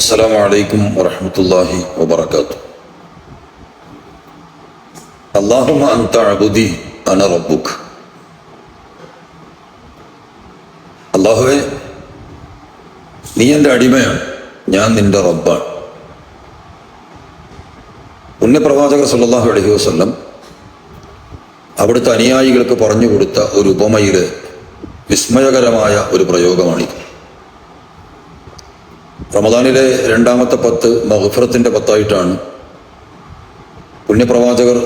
السلام عليكم ورحمة الله وبركاته اللهم أنت عبدي أنا ربك അള്ളാഹുവെ നീ എൻ്റെ അടിമയാണ് ഞാൻ നിന്റെ റബ്ബാണ് പുണ്യപ്രവാചകർ സല്ലല്ലാഹു അലൈഹി വസല്ലം അവിടുത്തെ അനുയായികൾക്ക് പറഞ്ഞു കൊടുത്ത ഒരു ഉപമയിലെ വിസ്മയകരമായ ഒരു പ്രയോഗമാണിത് റമദാനിലെ രണ്ടാമത്തെ പത്ത് മഹഫറത്തിന്റെ പത്തായിട്ടാണ് പുണ്യപ്രവാചകർ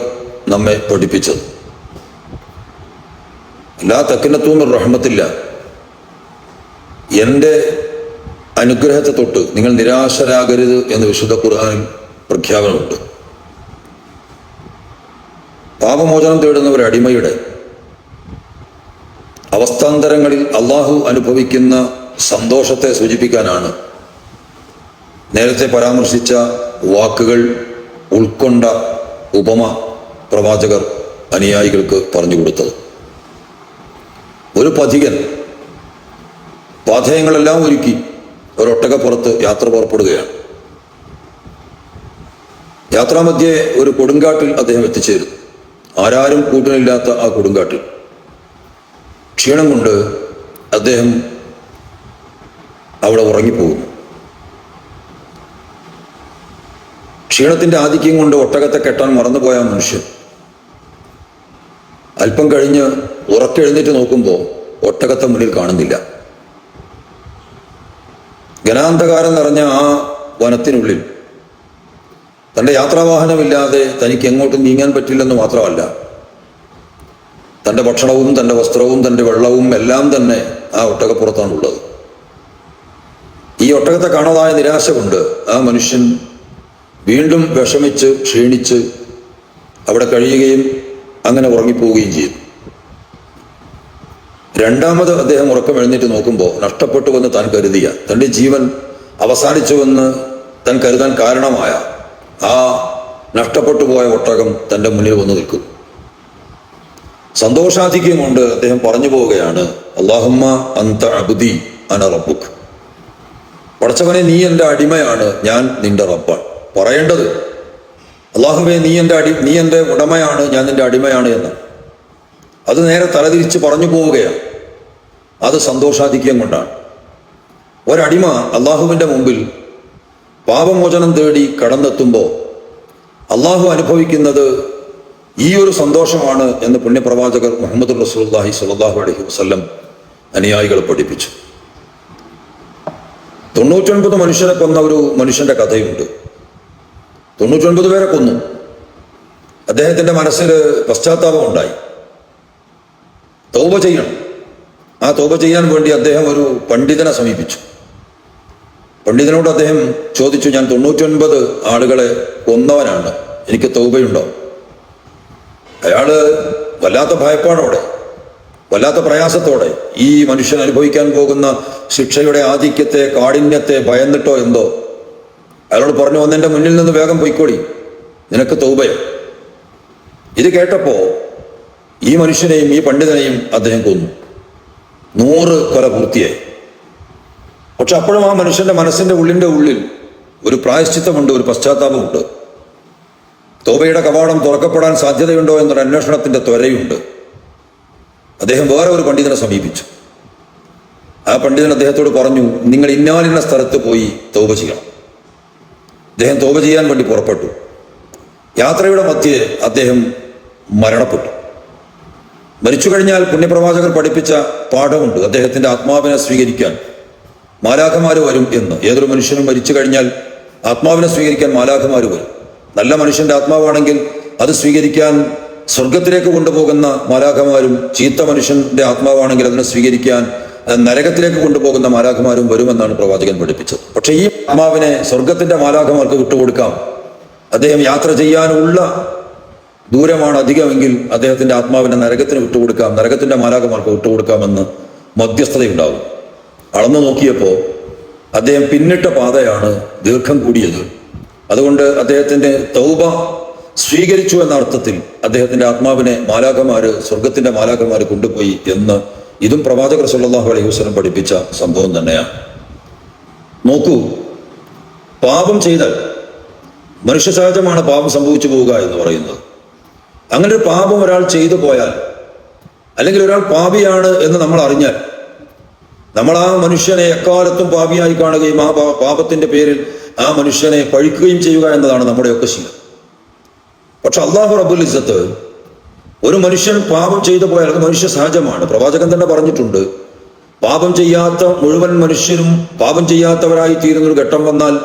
നമ്മെ പഠിപ്പിച്ചത്. എല്ലാ തക്കിനത്തും റഹ്മത്തില്ല. എന്റെ അനുഗ്രഹത്തെ തൊട്ട് നിങ്ങൾ നിരാശരാകരുത് എന്ന് വിശുദ്ധ ഖുർഹാനിൽ പ്രഖ്യാപനമുണ്ട്. പാപമോചനം തേടുന്ന ഒരു അടിമയുടെ അവസ്ഥാന്തരങ്ങളിൽ അള്ളാഹു അനുഭവിക്കുന്ന സന്തോഷത്തെ സൂചിപ്പിക്കാനാണ് നേരത്തെ പരാമർശിച്ച വാക്കുകൾ ഉൾക്കൊണ്ട ഉപമ പ്രവാചകർ അനുയായികൾക്ക് പറഞ്ഞു കൊടുത്തത്. ഒരു പഥികൻ പാഥേയങ്ങളെല്ലാം ഒരുക്കി ഒരൊട്ടകപ്പുറത്ത് യാത്ര പുറപ്പെടുകയാണ്. യാത്രാമധ്യേ ഒരു കൊടുങ്കാട്ടിൽ അദ്ദേഹം എത്തിച്ചേരുന്നു. ആരാരും കൂട്ടിനില്ലാത്ത ആ കൊടുങ്കാട്ടിൽ. ക്ഷീണം കൊണ്ട് അദ്ദേഹം അവിടെ ഉറങ്ങിപ്പോകുന്നു. ക്ഷീണത്തിന്റെ ആധിക്യം കൊണ്ട് ഒട്ടകത്തെ കെട്ടാൻ മറന്നുപോയ മനുഷ്യൻ. അല്പം കഴിഞ്ഞ് ഉറക്കെഴുന്നേറ്റ് നോക്കുമ്പോൾ ഒട്ടകത്തെ മുന്നിൽ കാണുന്നില്ല. ഗനാന്തകാരം നിറഞ്ഞ ആ വനത്തിനുള്ളിൽ തന്റെ യാത്രാവാഹനമില്ലാതെ തനിക്ക് എങ്ങോട്ടും നീങ്ങാൻ പറ്റില്ലെന്ന് മാത്രമല്ല തന്റെ ഭക്ഷണവും തന്റെ വസ്ത്രവും തന്റെ വെള്ളവും എല്ലാം തന്നെ ആ ഒട്ടകപ്പുറത്താണുള്ളത്. ഈ ഒട്ടകത്തെ കാണാതായ നിരാശ കൊണ്ട് ആ മനുഷ്യൻ വീണ്ടും വിഷമിച്ച് ക്ഷീണിച്ച് അവിടെ കഴിയുകയും അങ്ങനെ ഉറങ്ങിപ്പോവുകയും ചെയ്യും. രണ്ടാമത് അദ്ദേഹം ഉറക്കം എഴുന്നേറ്റ് നോക്കുമ്പോൾ നഷ്ടപ്പെട്ടുവെന്ന് താൻ കരുതിയ തന്റെ ജീവൻ അവസാനിച്ചുവെന്ന് താൻ കരുതാൻ കാരണമായ ആ നഷ്ടപ്പെട്ടു പോയ ഒട്ടകം തന്റെ മുന്നിൽ വന്ന് നിൽക്കും. സന്തോഷാധിക്യം കൊണ്ട് അദ്ദേഹം പറഞ്ഞു പോവുകയാണ് അള്ളാഹുമ്മ അന്ത അബുദി അന റബ്ബുക്ക് പടച്ചവനെ നീ എന്റെ അടിമയാണ് ഞാൻ നിന്റെ റബ്ബാണ്. പറയേണ്ടത്. അള്ളാഹുബേ നീ എന്റെ അടി നീ എന്റെ ഉടമയാണ് ഞാൻ നിന്റെ അടിമയാണ് എന്ന്. അത് നേരെ തലതിരിച്ച് പറഞ്ഞു പോവുകയാണ്. അത് സന്തോഷാധിക്യം കൊണ്ടാണ്. ഒരടിമ അള്ളാഹുവിന്റെ മുമ്പിൽ പാപമോചനം തേടി കടന്നെത്തുമ്പോൾ അള്ളാഹു അനുഭവിക്കുന്നത് ഈ ഒരു സന്തോഷമാണ് എന്ന് പുണ്യപ്രവാചകർ മുഹമ്മദ് റസൂല്ലാഹി സ്വല്ലല്ലാഹു അലഹി വസ്ല്ലം അനുയായികൾ പഠിപ്പിച്ചു. തൊണ്ണൂറ്റൊൻപത് മനുഷ്യരെ കൊന്ന ഒരു മനുഷ്യന്റെ കഥയുണ്ട്. തൊണ്ണൂറ്റൊൻപത് പേരെ കൊന്നു. അദ്ദേഹത്തിന്റെ മനസ്സിൽ പശ്ചാത്താപം ഉണ്ടായി. തൗബ ചെയ്യണം. ആ തൗബ ചെയ്യാൻ വേണ്ടി അദ്ദേഹം ഒരു പണ്ഡിതനെ സമീപിച്ചു. പണ്ഡിതനോട് അദ്ദേഹം ചോദിച്ചു ഞാൻ തൊണ്ണൂറ്റൊൻപത് ആളുകളെ കൊന്നവനാണ്. എനിക്ക് തൗബയുണ്ടോ അയാൾ വല്ലാത്ത ഭയപ്പാടോടെ വല്ലാത്ത പ്രയാസത്തോടെ ഈ മനുഷ്യൻ അനുഭവിക്കാൻ പോകുന്ന ശിക്ഷയുടെ ആധിക്യത്തെ കാഠിന്യത്തെ ഭയന്നിട്ടോ എന്തോ? അയാളോട് പറഞ്ഞു വന്നെന്റെ മുന്നിൽ നിന്ന് വേഗം പൊയ്ക്കോളി നിനക്ക് തൗബയോ. ഇത് കേട്ടപ്പോ ഈ മനുഷ്യനെയും ഈ പണ്ഡിതനെയും അദ്ദേഹം കൊന്നു. നൂറ് കൊല പൂർത്തിയായി. പക്ഷെ അപ്പോഴും ആ മനുഷ്യന്റെ മനസ്സിന്റെ ഉള്ളിന്റെ ഉള്ളിൽ ഒരു പ്രായശ്ചിത്തമുണ്ട് ഒരു പശ്ചാത്താപമുണ്ട്. തോബയുടെ കവാടം തുറക്കപ്പെടാൻ സാധ്യതയുണ്ടോ എന്നൊരു അന്വേഷണത്തിന്റെ ത്വരയുണ്ട്. അദ്ദേഹം വേറെ ഒരു പണ്ഡിതനെ സമീപിച്ചു. ആ പണ്ഡിതൻ അദ്ദേഹത്തോട് പറഞ്ഞു നിങ്ങൾ ഇന്നാലിന്ന സ്ഥലത്ത് പോയി തോപ ചെയ്യണം. അദ്ദേഹം തോപ ചെയ്യാൻ വേണ്ടി പുറപ്പെട്ടു. യാത്രയുടെ മധ്യേ അദ്ദേഹം മരണപ്പെട്ടു. മരിച്ചു കഴിഞ്ഞാൽ പുണ്യപ്രവാചകർ പഠിപ്പിച്ച പാഠമുണ്ട്. അദ്ദേഹത്തിന്റെ ആത്മാവിനെ സ്വീകരിക്കാൻ മാലാഖമാര് വരും എന്ന്. ഏതൊരു മനുഷ്യനും മരിച്ചു കഴിഞ്ഞാൽ ആത്മാവിനെ സ്വീകരിക്കാൻ മാലാഖമാര് വരും. നല്ല മനുഷ്യന്റെ ആത്മാവാണെങ്കിൽ അത് സ്വീകരിക്കാൻ സ്വർഗത്തിലേക്ക് കൊണ്ടുപോകുന്ന മാലാഖമാരും ചീത്ത മനുഷ്യന്റെ ആത്മാവാണെങ്കിൽ അതിനെ സ്വീകരിക്കാൻ നരകത്തിലേക്ക് കൊണ്ടുപോകുന്ന മാലാഖമാരും വരുമെന്നാണ് പ്രവാചകൻ പഠിപ്പിച്ചത്. പക്ഷേ ഈ ആത്മാവിനെ സ്വർഗത്തിന്റെ മാലാഖമാർക്ക് വിട്ടുകൊടുക്കാം. അദ്ദേഹം യാത്ര ചെയ്യാനുള്ള ദൂരമാണ് അധികമെങ്കിൽ അദ്ദേഹത്തിന്റെ ആത്മാവിനെ നരകത്തിന് വിട്ടുകൊടുക്കാം നരകത്തിന്റെ മാലാഖമാർക്ക് വിട്ടുകൊടുക്കാമെന്ന് മധ്യസ്ഥതയുണ്ടാകും. അളന്നു നോക്കിയപ്പോൾ അദ്ദേഹം പിന്നിട്ട പാതയാണ് ദീർഘം കൂടിയത്. അതുകൊണ്ട് അദ്ദേഹത്തിന്റെ തൗബ സ്വീകരിച്ചു എന്ന അർത്ഥത്തിൽ അദ്ദേഹത്തിന്റെ ആത്മാവിനെ മാലാഖമാര് സ്വർഗത്തിന്റെ മാലാഖമാര് കൊണ്ടുപോയി എന്ന് ഇതും പ്രവാചകർ സല്ലാഹു അലൈഹി വസ്ലം പഠിപ്പിച്ച സംഭവം തന്നെയാണ്. നോക്കൂ പാപം ചെയ്താൽ മനുഷ്യ സഹജമാണ് പാപം സംഭവിച്ചു പോവുക എന്ന് പറയുന്നത്. അങ്ങനെ ഒരു പാപം ഒരാൾ ചെയ്തു പോയാൽ അല്ലെങ്കിൽ ഒരാൾ പാപിയാണ് എന്ന് നമ്മൾ അറിഞ്ഞാൽ നമ്മൾ ആ മനുഷ്യനെ എക്കാലത്തും പാപിയായി കാണുകയും ആ പാപത്തിന്റെ പേരിൽ ആ മനുഷ്യനെ പഴിക്കുകയും ചെയ്യുക എന്നതാണ് നമ്മുടെയൊക്കെ ശീലം. പക്ഷെ അള്ളാഹു റബുൽ ഇസത്ത് ഒരു മനുഷ്യൻ പാപം ചെയ്തു പോയാൽ അത് മനുഷ്യ സഹജമാണ്. പ്രവാചകൻ തന്നെ പറഞ്ഞിട്ടുണ്ട് പാപം ചെയ്യാത്ത മുഴുവൻ മനുഷ്യരും പാപം ചെയ്യാത്തവരായി തീരുന്ന ഒരു ഘട്ടം വന്നാൽ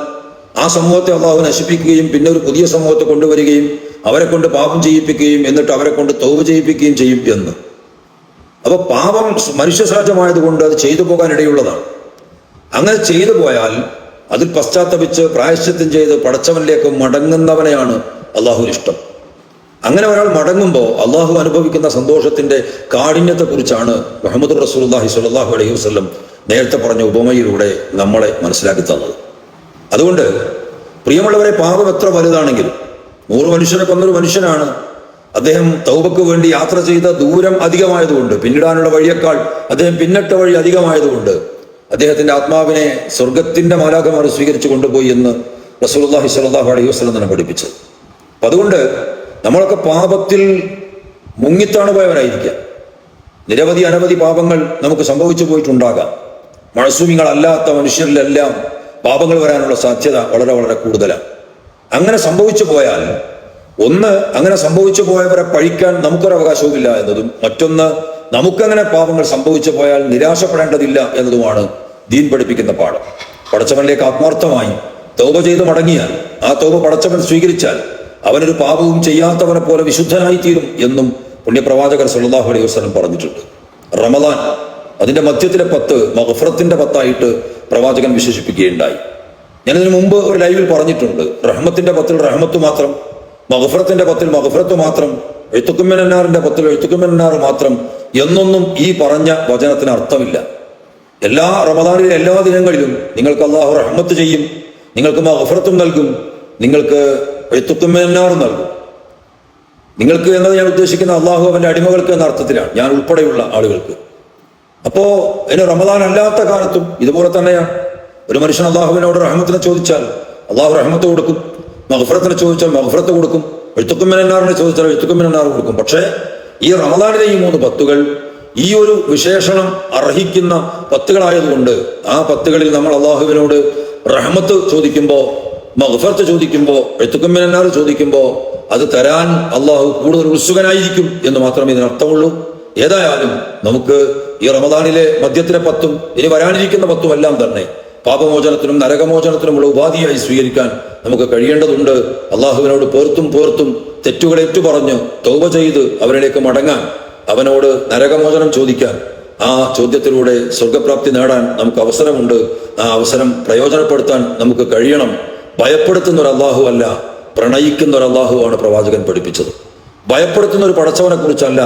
ആ സമൂഹത്തെ അള്ളാഹു നശിപ്പിക്കുകയും പിന്നെ ഒരു പുതിയ സമൂഹത്തെ കൊണ്ടുവരികയും അവരെ കൊണ്ട് പാപം ചെയ്യിപ്പിക്കുകയും എന്നിട്ട് അവരെ കൊണ്ട് തോവ് ചെയ്യിപ്പിക്കുകയും ചെയ്യും എന്ന്. അപ്പൊ പാപം മനുഷ്യ സഹജമായതുകൊണ്ട് അത് ചെയ്തു പോകാൻ ഇടയുള്ളതാണ്. അങ്ങനെ ചെയ്തു പോയാൽ അതിൽ പശ്ചാത്തപിച്ച് പ്രായശ്ചിത്തം ചെയ്ത് പടച്ചവനിലേക്ക് മടങ്ങുന്നവനെയാണ് അള്ളാഹുവിന് ഇഷ്ടം. അങ്ങനെ ഒരാൾ മടങ്ങുമ്പോൾ അള്ളാഹു അനുഭവിക്കുന്ന സന്തോഷത്തിന്റെ കാഠിന്യത്തെക്കുറിച്ചാണ് മുഹമ്മദ് റസൂല്ലാഹി സ്വല്ലല്ലാഹു അലൈഹി വസ്ലം നേരത്തെ പറഞ്ഞ ഉപമയിലൂടെ നമ്മളെ മനസ്സിലാക്കി തന്നത്. അതുകൊണ്ട് പ്രിയമുള്ളവരെ പാപം എത്ര വലുതാണെങ്കിലും നൂറ് മനുഷ്യനെ കൊന്നൊരു മനുഷ്യനാണ്. അദ്ദേഹം തൗബക്ക് വേണ്ടി യാത്ര ചെയ്ത ദൂരം അധികമായതുകൊണ്ട് പിന്നിടാനുള്ള വഴിയേക്കാൾ അദ്ദേഹം പിന്നിട്ട വഴി അധികമായതുകൊണ്ട് അദ്ദേഹത്തിന്റെ ആത്മാവിനെ സ്വർഗത്തിന്റെ മാലാഖമാർ സ്വീകരിച്ചു കൊണ്ടുപോയി എന്ന് റസൂലുള്ളാഹി സ്വല്ലല്ലാഹു അലൈഹി വസ്ലം തന്നെ പഠിപ്പിച്ചത്. അതുകൊണ്ട് നമ്മളൊക്കെ പാപത്തിൽ മുങ്ങിത്താണ് പോയവരായിരിക്കാം. നിരവധി അനവധി പാപങ്ങൾ നമുക്ക് സംഭവിച്ചു പോയിട്ടുണ്ടാകാം. മഴസൂമികളല്ലാത്ത മനുഷ്യരിലെല്ലാം പാപങ്ങൾ വരാനുള്ള സാധ്യത വളരെ വളരെ കൂടുതലാണ്. അങ്ങനെ സംഭവിച്ചു പോയാൽ ഒന്ന് അങ്ങനെ സംഭവിച്ചു പോയവരെ പഴിക്കാൻ നമുക്കൊരു അവകാശവുമില്ല എന്നതും മറ്റൊന്ന് നമുക്കങ്ങനെ പാപങ്ങൾ സംഭവിച്ചു പോയാൽ നിരാശപ്പെടേണ്ടതില്ല എന്നതുമാണ് ദീൻ പഠിപ്പിക്കുന്ന പാഠം. പടച്ചവനിലേക്ക് ആത്മാർത്ഥമായി തൗബ ചെയ്ത് മടങ്ങിയാൽ ആ തൗബ പടച്ചവൻ സ്വീകരിച്ചാൽ അവനൊരു പാപവും ചെയ്യാത്തവനെ പോലെ വിശുദ്ധനായി തീരും എന്നും പുണ്യപ്രവാചകർ സല്ലാഹു അലൈഹി വസ്ലം പറഞ്ഞിട്ടുണ്ട്. റമദാൻ അതിന്റെ മധ്യത്തിലെ പത്ത് മഹഫറത്തിന്റെ പത്തായിട്ട് പ്രവാചകൻ വിശേഷിപ്പിക്കുകയുണ്ടായി. ഞാനതിനു മുമ്പ് ഒരു ലൈവിൽ പറഞ്ഞിട്ടുണ്ട്. റഹ്മത്തിന്റെ പത്തിൽ റഹ്മത്ത് മാത്രം മഹഫറത്തിന്റെ പത്തിൽ മഹഫറത്ത് മാത്രം എഴുത്തുക്കുമ്മനാറിന്റെ പത്തിൽ എഴുത്തുക്കുമ്മനാർ മാത്രം എന്നൊന്നും ഈ പറഞ്ഞ വചനത്തിന് അർത്ഥമില്ല. എല്ലാ റമദാനിലെ എല്ലാ ദിനങ്ങളിലും നിങ്ങൾക്ക് അള്ളാഹു റഹ്മത്ത് ചെയ്യും നിങ്ങൾക്ക് മഹഫറത്തും നൽകും നിങ്ങൾക്ക് എഴുത്തുക്കുമ്മനാറും നൽകും. നിങ്ങൾക്ക് എന്നത് ഞാൻ ഉദ്ദേശിക്കുന്ന അള്ളാഹു അവന്റെ അടിമകൾക്ക് എന്ന അർത്ഥത്തിലാണ്. ഞാൻ ഉൾപ്പെടെയുള്ള ആളുകൾക്ക്. അപ്പോ ഇനി റമദാൻ അല്ലാത്ത കാലത്തും ഇതുപോലെ തന്നെയാണ്. ഒരു മനുഷ്യൻ അള്ളാഹുവിനോട് റഹ്മത്തിനെ ചോദിച്ചാൽ അള്ളാഹു റഹ്മത്ത് കൊടുക്കും. മഹഫറത്തിനെ ചോദിച്ചാൽ മഹഫറത്ത് കൊടുക്കും. എഴുത്തുക്കുമ്മനാറിനെ ചോദിച്ചാൽ എഴുത്തുക്കുമ്മനാർ കൊടുക്കും. പക്ഷേ ഈ റമദാനിലെ ഈ മൂന്ന് പത്തുകൾ ഈ ഒരു വിശേഷണം അർഹിക്കുന്ന പത്തുകളായതുകൊണ്ട് ആ പത്തുകളിൽ നമ്മൾ അള്ളാഹുവിനോട് റഹ്മത്ത് ചോദിക്കുമ്പോൾ മഹഫറത്ത് ചോദിക്കുമ്പോൾ എഴുത്തുക്കുമ്മനാർ ചോദിക്കുമ്പോ അത് തരാൻ അള്ളാഹു കൂടുതൽ ഉത്സുകനായിരിക്കും എന്ന് മാത്രമേ ഇതിനർത്ഥമുള്ളൂ ഏതായാലും നമുക്ക് ഈ റമദാനിലെ മദ്യത്തിലെ പത്തും ഇനി വരാനിരിക്കുന്ന പത്തും എല്ലാം തന്നെ പാപമോചനത്തിനും നരകമോചനത്തിനുമുള്ള ഉപാധിയായി സ്വീകരിക്കാൻ നമുക്ക് കഴിയേണ്ടതുണ്ട്. അള്ളാഹുവിനോട് പോർത്തും പോർത്തും തെറ്റുകൾ ഏറ്റുപറഞ്ഞ് തൗബ ചെയ്ത് അവരിലേക്ക് മടങ്ങാൻ അവനോട് നരകമോചനം ചോദിക്കാൻ ആ ചോദ്യത്തിലൂടെ സ്വർഗപ്രാപ്തി നേടാൻ നമുക്ക് അവസരമുണ്ട്. ആ അവസരം പ്രയോജനപ്പെടുത്താൻ നമുക്ക് കഴിയണം. ഭയപ്പെടുത്തുന്ന ഒരു അള്ളാഹു അല്ല പ്രണയിക്കുന്ന ഒരു അള്ളാഹു ആണ് പ്രവാചകൻ പഠിപ്പിച്ചത്. ഭയപ്പെടുത്തുന്ന ഒരു പടച്ചവനെ കുറിച്ചല്ല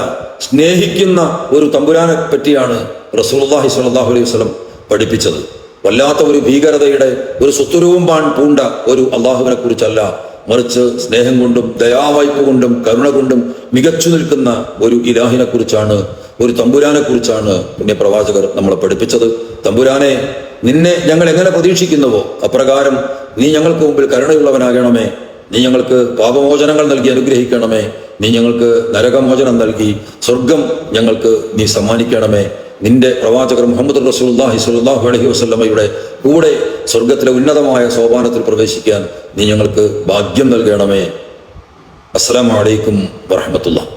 സ്നേഹിക്കുന്ന ഒരു തമ്പുരാനെ പറ്റിയാണ് റസൂലുള്ളാഹി സ്വല്ലല്ലാഹു അലൈഹി വസ്ലം പഠിപ്പിച്ചത്. വല്ലാത്ത ഒരു ഭീകരതയുടെ ഒരു സുത്തുരവും പാൻ പൂണ്ട ഒരു അള്ളാഹുവിനെ കുറിച്ചല്ല മറിച്ച് സ്നേഹം കൊണ്ടും ദയാവായ്പ കൊണ്ടും കരുണ കൊണ്ടും മികച്ചു നിൽക്കുന്ന ഒരു ഇലാഹിനെ കുറിച്ചാണ് ഒരു തമ്പുരാനെ കുറിച്ചാണ് പിന്നെ പ്രവാചകർ നമ്മളെ പഠിപ്പിച്ചത്. തമ്പുരാനെ നിന്നെ ഞങ്ങൾ എങ്ങനെ പ്രതീക്ഷിക്കുന്നുവോ? അപ്രകാരം നീ ഞങ്ങൾക്ക് മുമ്പിൽ കരുണയുള്ളവനാകണമേ. നീ ഞങ്ങൾക്ക് പാപമോചനങ്ങൾ നൽകി അനുഗ്രഹിക്കണമേ. നീ ഞങ്ങൾക്ക് നരകമോചനം നൽകി സ്വർഗം ഞങ്ങൾക്ക് നീ സമ്മാനിക്കണമേ. നിന്റെ പ്രവാചകർ മുഹമ്മദ് റസൂലുള്ളാഹി സുല്ലാഹു അലഹി വസല്ലമയുടെ കൂടെ സ്വർഗത്തിലെ ഉന്നതമായ സോപാനത്തിൽ പ്രവേശിക്കാൻ നീ ഞങ്ങൾക്ക് ഭാഗ്യം നൽകണമേ. അസ്സാം വലൈക്കും വറഹ്മത്തുള്ളാഹി.